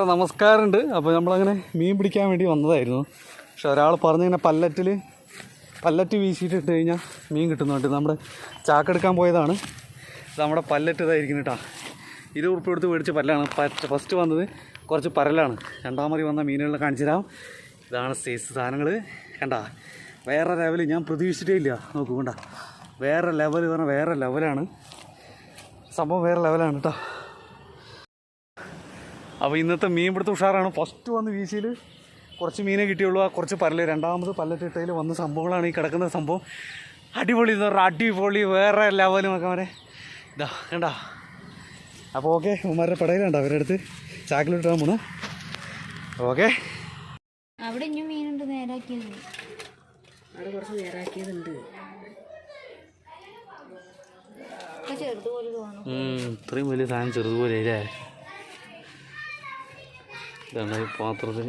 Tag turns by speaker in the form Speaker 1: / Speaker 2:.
Speaker 1: നമസ്കാരമുണ്ട്. അപ്പോൾ നമ്മളങ്ങനെ മീൻ പിടിക്കാൻ വേണ്ടി വന്നതായിരുന്നു. പക്ഷെ ഒരാൾ പറഞ്ഞിങ്ങനെ പല്ലറ്റിൽ പല്ലറ്റ് വീശിയിട്ട് ഇട്ട് കഴിഞ്ഞാൽ മീൻ കിട്ടുന്നുണ്ട് നമ്മുടെ ചാക്കെടുക്കാൻ പോയതാണ്. നമ്മുടെ പല്ലറ്റ് ഇതായിരിക്കും കേട്ടോ. ഇത് ഉറുപ്പ് എടുത്ത് മേടിച്ച പല്ലാണ്. ഫസ്റ്റ് വന്നത് കുറച്ച് പരലാണ്. രണ്ടാമത് വന്ന മീനുകളെ കാണിച്ചു തരാം ഇതാണ് സൈസ് സാധനങ്ങൾ കണ്ട? വേറെ ലെവൽ ഞാൻ പ്രതീക്ഷിച്ചിട്ടേ ഇല്ല. നോക്കൂ കണ്ട? വേറെ ലെവൽ പറഞ്ഞാൽ വേറെ ലെവലാണ് സംഭവം വേറെ ലെവലാണ് കേട്ടോ. അപ്പോൾ ഇന്നത്തെ മീൻ പിടുത്തം ഉഷാറാണ്. ഫസ്റ്റ് വന്ന് വീശിയിൽ കുറച്ച് മീനെ കിട്ടിയുള്ളൂ. ആ കുറച്ച് പല്ല് രണ്ടാമത് പല്ലറ്റിട്ടയിൽ വന്ന സംഭവങ്ങളാണ് ഈ കിടക്കുന്ന സംഭവം. അടിപൊളി എന്ന് പറഞ്ഞാൽ അടിപൊളി വേറെ ലെവലും ഒക്കെ വരെ ഇതാ കണ്ട? അപ്പോൾ ഓക്കെ ഉമ്മാരുടെ പടയിലുണ്ട് അവരുടെ അടുത്ത്. ചാക്കിലിട്ടാൻ പോണ. ഓക്കെ
Speaker 2: അവിടെ ഇനി മീനുണ്ട് നേരാക്കിയത്.
Speaker 3: അവിടെ കുറച്ച് നേരാക്കിയതുണ്ട്.
Speaker 2: ഒക്കെ ചെറുതുപോലെ തോന്നുന്നു
Speaker 1: ഇത്രയും വലിയ സാധനം ചെറുതുപോലെ അല്ലേ ഇതാണ് ഈ പാത്രത്തിൽ